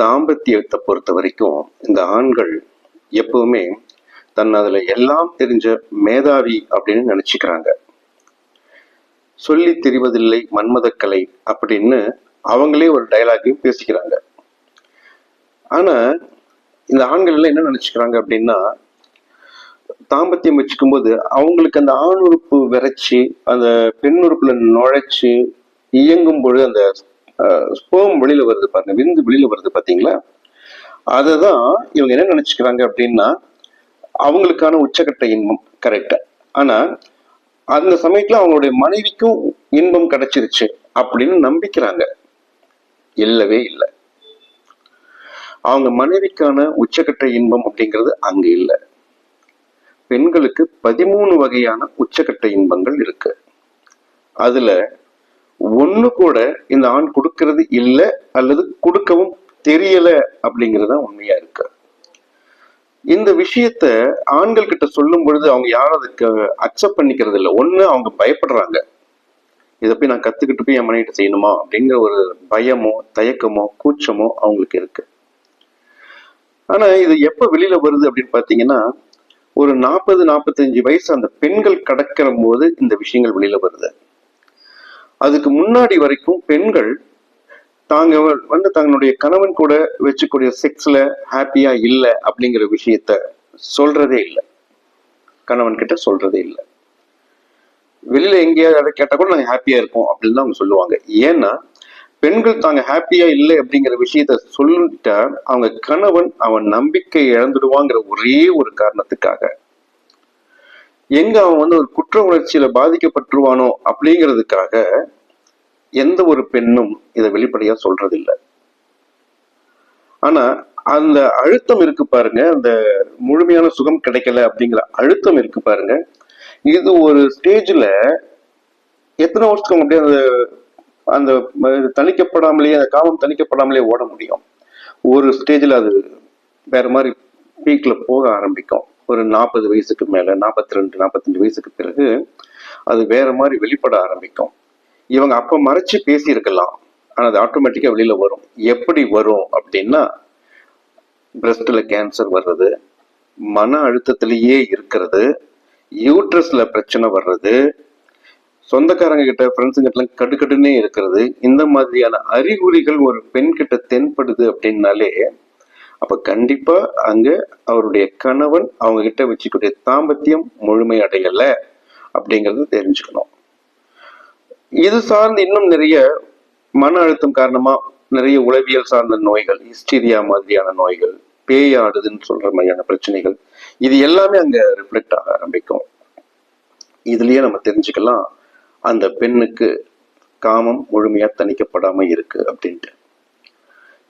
தாம்பத்தியத்தை பொறுத்த வரைக்கும் இந்த ஆண்கள் எப்பவுமே தன் அதுல எல்லாம் தெரிஞ்ச மேதாவி அப்படின்னு நினச்சிக்கிறாங்க. சொல்லி தெரிவதில்லை மன்மதக்கலை அப்படின்னு அவங்களே ஒரு டயலாகையும் பேசிக்கிறாங்க. ஆனா இந்த ஆண்கள் எல்லாம் என்ன நினச்சிக்கிறாங்க அப்படின்னா தாம்பத்தியம் வச்சுக்கும் போது அவங்களுக்கு அந்த ஆண் உறுப்பு விரைச்சி அந்த பெண் உறுப்புல நுழைச்சு இயங்கும் பொழுது அந்த ஸ்போம் வெளியில வருது பாருங்க விந்து வெளியில வருது பாத்தீங்களா? அதை தான் இவங்க என்ன நினைச்சுக்கிறாங்க அப்படின்னா அவங்களுக்கான உச்சக்கட்ட இன்பம் கரெக்டா ஆனா அந்த சமயத்துல அவங்களுடைய மனைவிக்கும் இன்பம் கிடைச்சிருச்சு அப்படின்னு நம்பிக்கிறாங்க. இல்லவே இல்லை. அவங்க மனைவிக்கான உச்சக்கட்ட இன்பம் அப்படிங்கிறது அங்க இல்லை. பெண்களுக்கு பதிமூணு வகையான உச்சக்கட்ட இன்பங்கள் இருக்கு. அதுல ஒண்ணு கூட இந்த ஆண் கொடுக்கறது இல்லை அல்லது கொடுக்கவும் தெரியல அப்படிங்கிறது தான் உண்மையா இருக்கு. இந்த விஷயத்த ஆண்கள் கிட்ட சொல்லும் பொழுது அவங்க யாரும் அதுக்கு அக்செப்ட் பண்ணிக்கிறது இல்லை. ஒன்று அவங்க பயப்படுறாங்க. இதை போய் நான் கத்துக்கிட்டு போய் என் மனைவிட்ட செய்யணுமா? அப்படிங்கிற ஒரு பயமோ தயக்கமோ கூச்சமோ அவங்களுக்கு இருக்கு. ஆனா இது எப்ப வெளியில வருது அப்படின்னு பாத்தீங்கன்னா ஒரு நாற்பது நாற்பத்தஞ்சு வயசு அந்த பெண்கள் கடக்கிற போது இந்த விஷயங்கள் வெளியில வருது. அதுக்கு முன்னாடி வரைக்கும் பெண்கள் தாங்க வந்து தங்களுடைய கணவன் கூட வச்சுக்கூடிய செக்ஸ்ல ஹாப்பியா இல்லை அப்படிங்கிற விஷயத்த சொல்றதே இல்லை. கணவன் கிட்ட சொல்றதே இல்லை. வெளியில எங்கேயாவது கேட்டா கூட நாங்க ஹாப்பியா இருக்கோம் அப்படின்னு தான் அவங்க சொல்லுவாங்க. ஏன்னா பெண்கள் தாங்க ஹாப்பியா இல்லை அப்படிங்கிற விஷயத்த சொல்லிட்டா அவங்க கணவன் அவன் நம்பிக்கை இழந்துடுவாங்கிற ஒரே ஒரு காரணத்துக்காக. எங்க அவன் வந்து ஒரு குற்ற உணர்ச்சியில பாதிக்கப்பட்டுருவானோ அப்படிங்கிறதுக்காக எந்த ஒரு பெண்ணும் இதை வெளிப்படையா சொல்றதில்லை. ஆனா அந்த அழுத்தம் இருக்கு பாருங்க அந்த முழுமையான சுகம் கிடைக்கல அப்படிங்கிற அழுத்தம் இருக்கு பாருங்க. இது ஒரு ஸ்டேஜ்ல எத்தனை வருஷத்துக்கு அப்படியே அந்த அந்த தணிக்கப்படாமலேயே அந்த காமம் தணிக்கப்படாமலே ஓட முடியும்? ஒரு ஸ்டேஜில் அது வேற மாதிரி பீக்ல போக ஆரம்பிக்கும். ஒரு நாற்பது வயசுக்கு மேலே நாற்பத்தி ரெண்டு நாற்பத்தஞ்சு வயசுக்கு பிறகு அது வேற மாதிரி வெளிப்பட ஆரம்பிக்கும். இவங்க அப்போ மறைச்சு பேசியிருக்கலாம். ஆனால் அது ஆட்டோமேட்டிக்காக வெளியில் வரும். எப்படி வரும் அப்படின்னா பிரஸ்டில் கேன்சர் வர்றது மன அழுத்தத்திலேயே இருக்கிறது யூட்ரஸில் பிரச்சனை வர்றது சொந்தக்காரங்க கிட்ட ஃப்ரெண்ட்ஸுங்க கிட்ட கடுக்கடுன்னே இருக்கிறது இந்த மாதிரியான அறிகுறிகள் ஒரு பெண் கிட்ட தென்படுது அப்படின்னாலே அப்ப கண்டிப்பா அங்க அவருடைய கணவன் அவங்க கிட்ட வச்சுக்கூடிய தாம்பத்தியம் முழுமை அடையல அப்படிங்கறது தெரிஞ்சுக்கணும். இது சார்ந்து இன்னும் நிறைய மன அழுத்தம் காரணமா நிறைய உளவியல் சார்ந்த நோய்கள் ஹிஸ்டீரியா மாதிரியான நோய்கள் பேயாடுதுன்னு சொல்ற மாதிரியான பிரச்சனைகள் இது எல்லாமே அங்க ரிஃப்ளெக்ட் ஆக ஆரம்பிக்கும். இதுலயே நம்ம தெரிஞ்சுக்கலாம் அந்த பெண்ணுக்கு காமம் முழுமையா தணிக்கப்படாம இருக்கு அப்படின்ட்டு.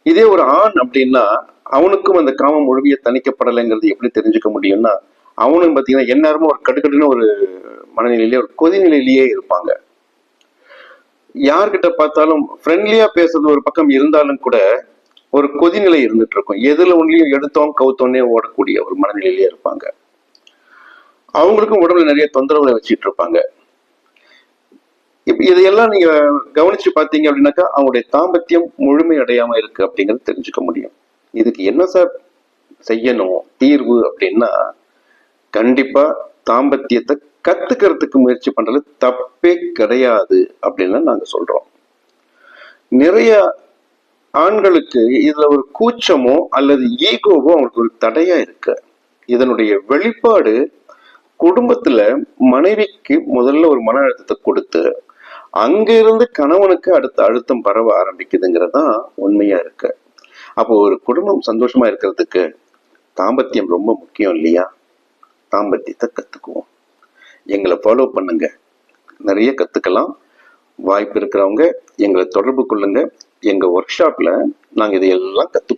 இதே ஒரு ஆண் அப்படின்னா அவனுக்கும் அந்த காமம் முழுமையா தணிக்கப்படலைங்கிறது எப்படி தெரிஞ்சுக்க முடியும்னா அவனும் பார்த்தீங்கன்னா எந்நேரமும் ஒரு கடுக்கடுன்னு ஒரு மனநிலையிலேயே ஒரு கொதிநிலையிலேயே இருப்பாங்க. யார்கிட்ட பார்த்தாலும் ஃப்ரெண்ட்லியா பேசுறது ஒரு பக்கம் இருந்தாலும் கூட ஒரு கொதிநிலை இருந்துட்டு இருக்கும் எதுல ஒன்றையும் எடுத்தோம் கவுத்தோன்னே ஓடக்கூடிய ஒரு மனநிலையிலேயே இருப்பாங்க. அவங்களுக்கும் உடம்புல நிறைய தொந்தரவுகளை வச்சுட்டு இருப்பாங்க இப்ப இதையெல்லாம் நீங்க கவனிச்சு பார்த்தீங்க அப்படின்னாக்கா அவங்களுடைய தாம்பத்தியம் முழுமை அடையாம இருக்கு அப்படிங்கிறது தெரிஞ்சுக்க முடியும். இதுக்கு என்ன சார் செய்யணும்? தீர்வு அப்படின்னா கண்டிப்பா தாம்பத்தியத்தை கத்துக்கிறதுக்கு முயற்சி பண்றது தப்பே கிடையாது அப்படின்னு நாங்க சொல்றோம். நிறைய ஆண்களுக்கு இதுல ஒரு கூச்சமோ அல்லது ஈகோவோ அவங்களுக்கு ஒரு தடையா இருக்கு. இதனுடைய வெளிப்பாடு குடும்பத்துல மனைவிக்கு முதல்ல ஒரு மன அழுத்தத்தை கொடுத்து அங்கிருந்து கணவனுக்கு அடுத்த அழுத்தம் பரவ ஆரம்பிக்குதுங்கிறது தான் உண்மையா இருக்கு. அப்போ ஒரு குடும்பம் சந்தோஷமா இருக்கிறதுக்கு தாம்பத்தியம் ரொம்ப முக்கியம் இல்லையா? தாம்பத்தியத்தை கத்துக்குவோம். எங்களை ஃபாலோ பண்ணுங்க. நிறைய கத்துக்கலாம். வாய்ப்பு இருக்கிறவங்க எங்களை தொடர்பு கொள்ளுங்க. எங்க ஒர்க் ஷாப்ல நாங்க இதையெல்லாம் கத்து